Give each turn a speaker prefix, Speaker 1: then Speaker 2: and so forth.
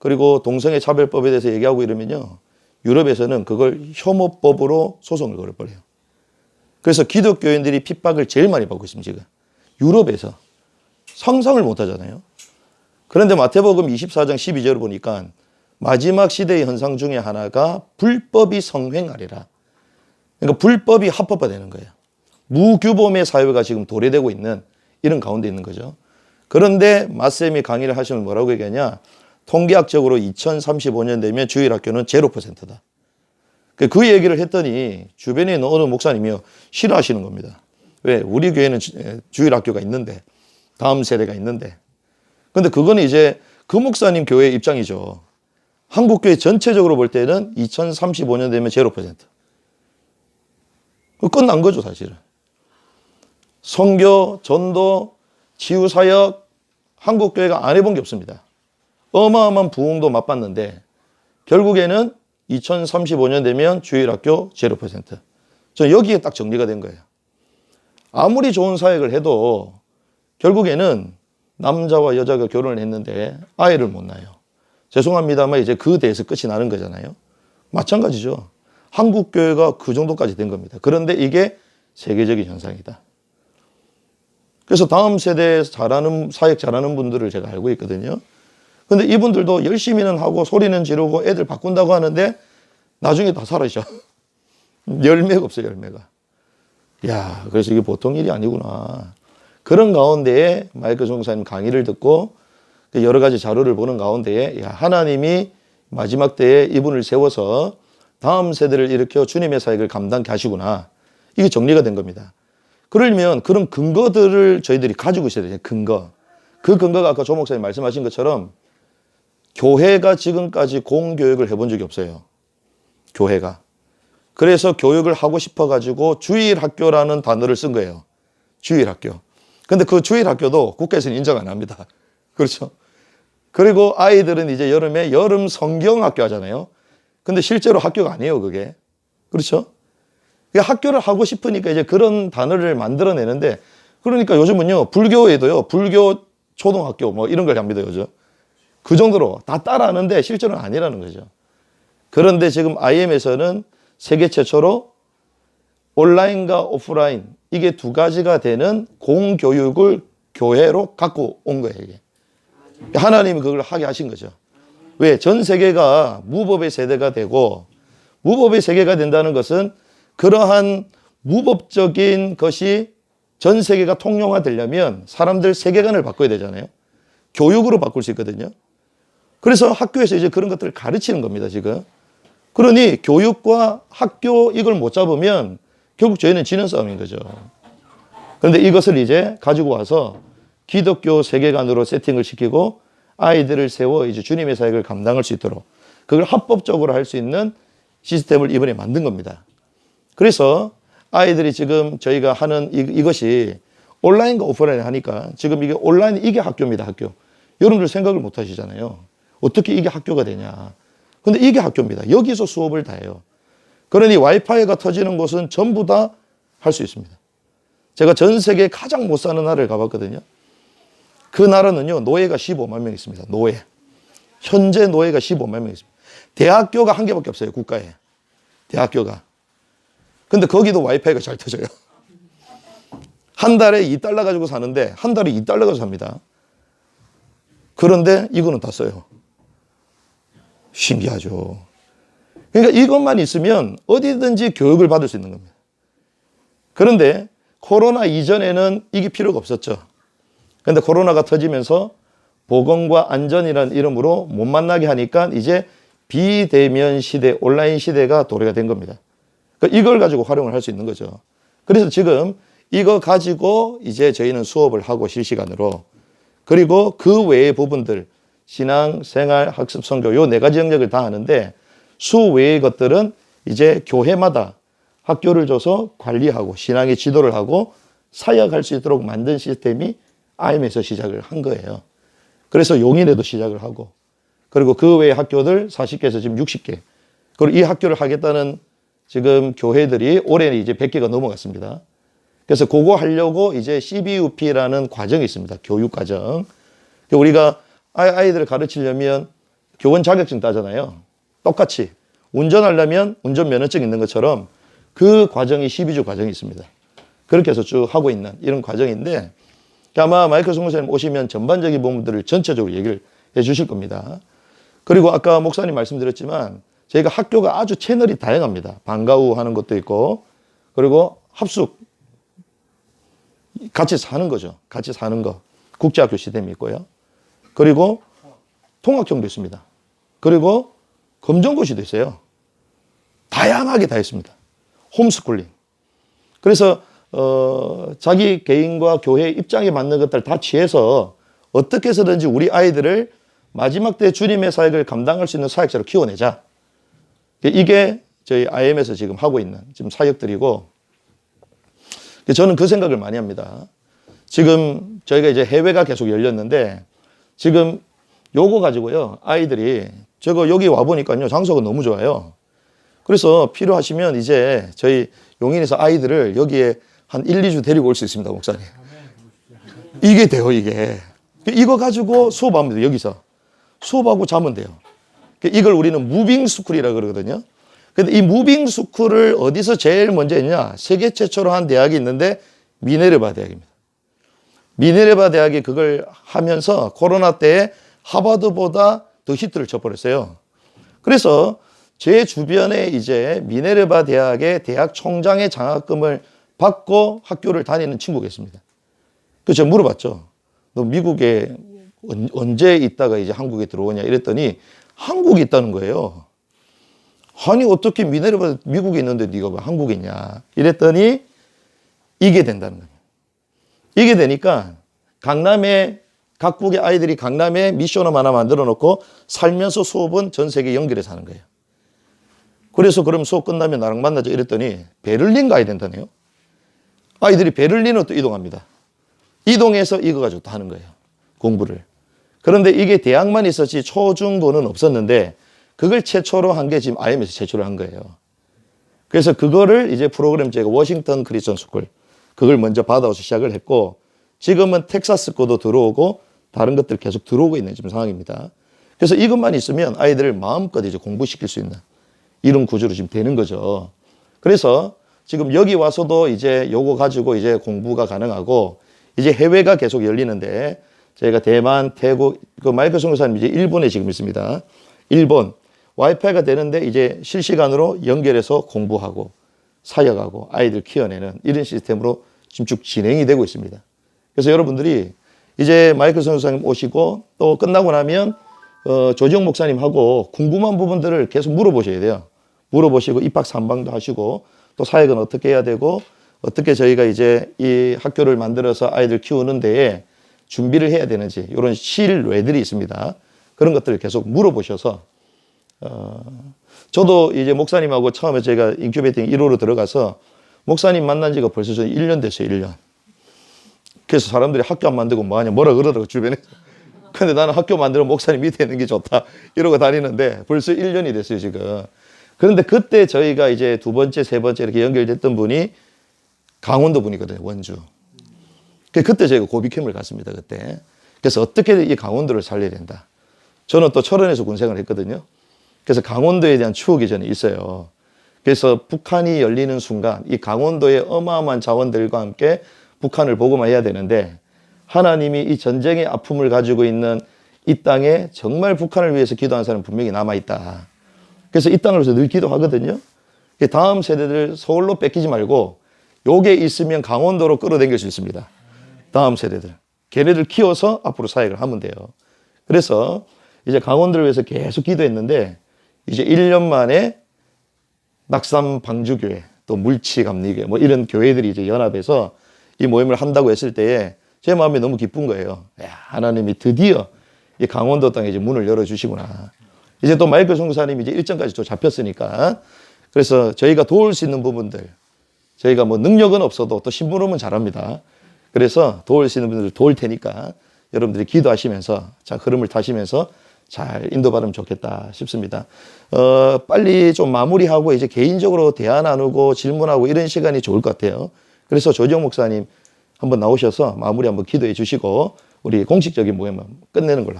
Speaker 1: 그리고 동성애 차별법에 대해서 얘기하고 이러면요. 유럽에서는 그걸 혐오법으로 소송을 걸어버려요. 그래서 기독교인들이 핍박을 제일 많이 받고 있습니다, 지금. 유럽에서. 상상을 못 하잖아요. 그런데 마태복음 24장 12절을 보니까 마지막 시대의 현상 중에 하나가 불법이 성행하리라. 그러니까 불법이 합법화되는 거예요. 무규범의 사회가 지금 도래되고 있는 이런 가운데 있는 거죠. 그런데 마쌤이 강의를 하시면 뭐라고 얘기하냐? 통계학적으로 2035년 되면 주일 학교는 0%다. 그 얘기를 했더니 주변에 있는 어느 목사님이요 싫어하시는 겁니다. 왜? 우리 교회는 주- 주일학교가 있는데 다음 세대가 있는데. 근데 그거는 이제 그 목사님 교회 입장이죠. 한국 교회 전체적으로 볼 때는 2035년 되면 0%. 끝난 거죠, 사실은. 선교, 전도, 치유사역, 한국 교회가 안 해본 게 없습니다. 어마어마한 부흥도 맛봤는데 결국에는 2035년 되면 주일학교 0%. 저 여기에 딱 정리가 된 거예요. 아무리 좋은 사역을 해도 결국에는 남자와 여자가 결혼을 했는데 아이를 못 낳아요. 죄송합니다만 이제 그 대에서 끝이 나는 거잖아요. 마찬가지죠. 한국 교회가 그 정도까지 된 겁니다. 그런데 이게 세계적인 현상이다. 그래서 다음 세대에 잘하는 사역 잘하는 분들을 제가 알고 있거든요. 근데 이분들도 열심히는 하고 소리는 지르고 애들 바꾼다고 하는데 나중에 다 사라져. 열매가 없어요, 열매가. 야, 그래서 이게 보통 일이 아니구나. 그런 가운데에 마이클 종사님 강의를 듣고 그 여러 가지 자료를 보는 가운데에 야, 하나님이 마지막 때에 이분을 세워서 다음 세대를 일으켜 주님의 사역을 감당케 하시구나. 이게 정리가 된 겁니다. 그러려면 그런 근거들을 저희들이 가지고 있어야 돼요. 근거. 그 근거가 아까 조 목사님 말씀하신 것처럼 교회가 지금까지 공교육을 해본 적이 없어요. 교회가. 그래서 교육을 하고 싶어 가지고 주일학교라는 단어를 쓴 거예요. 주일학교. 근데 그 주일학교도 국가에서는 인정 안 합니다. 그렇죠? 그리고 아이들은 이제 여름에 여름 성경학교 하잖아요. 근데 실제로 학교가 아니에요, 그게. 그렇죠? 그러니까 학교를 하고 싶으니까 이제 그런 단어를 만들어내는데 그러니까 요즘은요, 불교에도요, 불교 초등학교 뭐 이런 걸 합니다, 요즘. 그 정도로 다 따라하는데 실제로는 아니라는 거죠. 그런데 지금 IM에서는 세계 최초로 온라인과 오프라인 이게 두 가지가 되는 공교육을 교회로 갖고 온 거예요. 하나님이 그걸 하게 하신 거죠. 왜? 전 세계가 무법의 세대가 되고 무법의 세계가 된다는 것은 그러한 무법적인 것이 전 세계가 통용화되려면 사람들 세계관을 바꿔야 되잖아요. 교육으로 바꿀 수 있거든요. 그래서 학교에서 이제 그런 것들을 가르치는 겁니다, 지금. 그러니 교육과 학교 이걸 못 잡으면 결국 저희는 지는 싸움인 거죠. 그런데 이것을 이제 가지고 와서 기독교 세계관으로 세팅을 시키고 아이들을 세워 이제 주님의 사역을 감당할 수 있도록 그걸 합법적으로 할 수 있는 시스템을 이번에 만든 겁니다. 그래서 아이들이 지금 저희가 하는 이, 이것이 온라인과 오프라인 하니까 지금 이게 온라인 이게 학교입니다, 학교. 여러분들 생각을 못 하시잖아요. 어떻게 이게 학교가 되냐. 근데 이게 학교입니다. 여기서 수업을 다 해요. 그러니 와이파이가 터지는 곳은 전부 다 할 수 있습니다. 제가 전 세계 가장 못 사는 나라를 가봤거든요. 그 나라는요, 노예가 15만 명 있습니다. 노예. 현재 노예가 15만 명 있습니다. 대학교가 한 개밖에 없어요, 국가에. 대학교가. 근데 거기도 와이파이가 잘 터져요. 한 달에 2달러 가지고 사는데, 한 달에 2달러 가지고 삽니다. 그런데 이거는 다 써요. 신기하죠. 그러니까 이것만 있으면 어디든지 교육을 받을 수 있는 겁니다. 그런데 코로나 이전에는 이게 필요가 없었죠. 근데 코로나가 터지면서 보건과 안전이라는 이름으로 못 만나게 하니까 이제 비대면 시대, 온라인 시대가 도래가 된 겁니다. 그러니까 이걸 가지고 활용을 할 수 있는 거죠. 그래서 지금 이거 가지고 이제 저희는 수업을 하고 실시간으로 그리고 그 외의 부분들 신앙, 생활, 학습, 선교 요 네 가지 영역을 다 하는데 수 외의 것들은 이제 교회마다 학교를 줘서 관리하고 신앙의 지도를 하고 사역할 수 있도록 만든 시스템이 IM에서 시작을 한 거예요. 그래서 용인에도 시작을 하고 그리고 그 외의 학교들 40개에서 지금 60개 그리고 이 학교를 하겠다는 지금 교회들이 올해는 이제 100개가 넘어갔습니다. 그래서 그거 하려고 이제 CBUP라는 과정이 있습니다. 교육 과정. 우리가 아이- 아이들을 가르치려면 교원 자격증 따잖아요. 똑같이 운전하려면 운전면허증 있는 것처럼 그 과정이 12주 과정이 있습니다. 그렇게 해서 쭉 하고 있는 이런 과정인데 아마 마이클 송교사님 오시면 전반적인 부분들을 전체적으로 얘기를 해 주실 겁니다. 그리고 아까 목사님 말씀드렸지만 저희가 학교가 아주 채널이 다양합니다. 방과후 하는 것도 있고 그리고 합숙 같이 사는 거죠. 같이 사는 거. 국제학교 시스템이 있고요. 그리고 통학형도 있습니다. 그리고 검정고시도 있어요. 다양하게 다 있습니다. 홈스쿨링. 그래서 어, 자기 개인과 교회의 입장에 맞는 것들 다 취해서 어떻게 해서든지 우리 아이들을 마지막 때 주님의 사역을 감당할 수 있는 사역자로 키워내자. 이게 저희 IM에서 지금 하고 있는 지금 사역들이고 저는 그 생각을 많이 합니다. 지금 저희가 이제 해외가 계속 열렸는데 지금 요거 가지고요. 아이들이 저거 여기 와 보니까요. 장소가 너무 좋아요. 그래서 필요하시면 이제 저희 용인에서 아이들을 여기에 한 1, 2주 데리고 올 수 있습니다, 목사님. 이게 돼요, 이게. 이거 가지고 수업합니다, 여기서. 수업하고 자면 돼요. 이걸 우리는 무빙 스쿨이라 그러거든요. 근데 이 무빙 스쿨을 어디서 제일 먼저 했냐? 세계 최초로 한 대학이 있는데 미네르바 대학입니다. 미네르바 대학이 그걸 하면서 코로나 때에 하버드보다 더 히트를 쳐버렸어요. 그래서 제 주변에 이제 미네르바 대학의 대학 총장의 장학금을 받고 학교를 다니는 친구가 있습니다. 그래서 제가 물어봤죠. 너 미국에 언- 언제 있다가 이제 한국에 들어오냐 이랬더니 한국에 있다는 거예요. 아니 어떻게 미네르바 미국에 있는데 네가 왜 한국에 있냐 이랬더니 이게 된다는 거예요. 이게 되니까 강남에 각국의 아이들이 강남에 미션홈 하나 만들어 놓고 살면서 수업은 전 세계 연결해서 하는 거예요. 그래서 그럼 수업 끝나면 나랑 만나자 이랬더니 베를린 가야 된다네요. 아이들이 베를린으로 또 이동합니다. 이동해서 이거 가지고 또 하는 거예요. 공부를. 그런데 이게 대학만 있었지 초중고는 없었는데 그걸 최초로 한 게 지금 IM에서 최초로 한 거예요. 그래서 그거를 이제 프로그램 제가 워싱턴 크리스천 스쿨 그걸 먼저 받아와서 시작을 했고 지금은 텍사스 거도 들어오고 다른 것들 계속 들어오고 있는 지금 상황입니다. 그래서 이것만 있으면 아이들을 마음껏 이제 공부시킬 수 있는 이런 구조로 지금 되는 거죠. 그래서 지금 여기 와서도 이제 요거 가지고 이제 공부가 가능하고 이제 해외가 계속 열리는데 저희가 대만, 태국, 그 마이클 선교사님 이제 일본에 지금 있습니다. 일본 와이파이가 되는데 이제 실시간으로 연결해서 공부하고 사역하고 아이들 키워내는 이런 시스템으로 지금 쭉 진행이 되고 있습니다. 그래서 여러분들이 이제 마이클 선교사님 오시고 또 끝나고 나면 어, 조지영 목사님하고 궁금한 부분들을 계속 물어보셔야 돼요. 물어보시고 입학 삼방도 하시고 또 사역은 어떻게 해야 되고 어떻게 저희가 이제 이 학교를 만들어서 아이들 키우는 데에 준비를 해야 되는지 이런 실외들이 있습니다. 그런 것들을 계속 물어보셔서 어, 저도 이제 목사님하고 처음에 제가 인큐베이팅 1호로 들어가서 목사님 만난 지가 벌써 저 1년 됐어요, 1년. 그래서 사람들이 학교 안 만들고 뭐하냐 뭐라 그러더라고 주변에. 근데 나는 학교 만들어 목사님 밑에 있는 게 좋다 이러고 다니는데 벌써 1년이 됐어요 지금. 그런데 그때 저희가 이제 두 번째 세 번째 이렇게 연결됐던 분이 강원도 분이거든요 원주. 그 그때 저희가 고비캠을 갔습니다 그때. 그래서 어떻게 이 강원도를 살려야 된다. 저는 또 철원에서 군생을 했거든요. 그래서 강원도에 대한 추억이 저는 있어요. 그래서 북한이 열리는 순간 이 강원도의 어마어마한 자원들과 함께 북한을 보고만 해야 되는데 하나님이 이 전쟁의 아픔을 가지고 있는 이 땅에 정말 북한을 위해서 기도한 사람 분명히 남아 있다. 그래서 이 땅을 위해서 늘 기도하거든요. 그 다음 세대들 서울로 뺏기지 말고 요게 있으면 강원도로 끌어당길 수 있습니다. 다음 세대들. 걔네들 키워서 앞으로 사역을 하면 돼요. 그래서 이제 강원도를 위해서 계속 기도했는데 이제 1년 만에 낙산 방주교회 또 물치 감리교회 뭐 이런 교회들이 이제 연합해서 이 모임을 한다고 했을 때에 제 마음이 너무 기쁜 거예요. 야, 하나님이 드디어 이 강원도 땅에 이제 문을 열어주시구나. 이제 또 마이클 선교사님이 이제 일정까지 또 잡혔으니까 그래서 저희가 도울 수 있는 부분들 저희가 뭐 능력은 없어도 또 심부름은 잘합니다. 그래서 도울 수 있는 분들을 도울 테니까 여러분들이 기도하시면서 자 흐름을 타시면서 잘 인도받으면 좋겠다 싶습니다. 어, 빨리 좀 마무리하고 이제 개인적으로 대화 나누고 질문하고 이런 시간이 좋을 것 같아요. 그래서 조정 목사님 한번 나오셔서 마무리 한번 기도해 주시고 우리 공식적인 모임 끝내는 걸로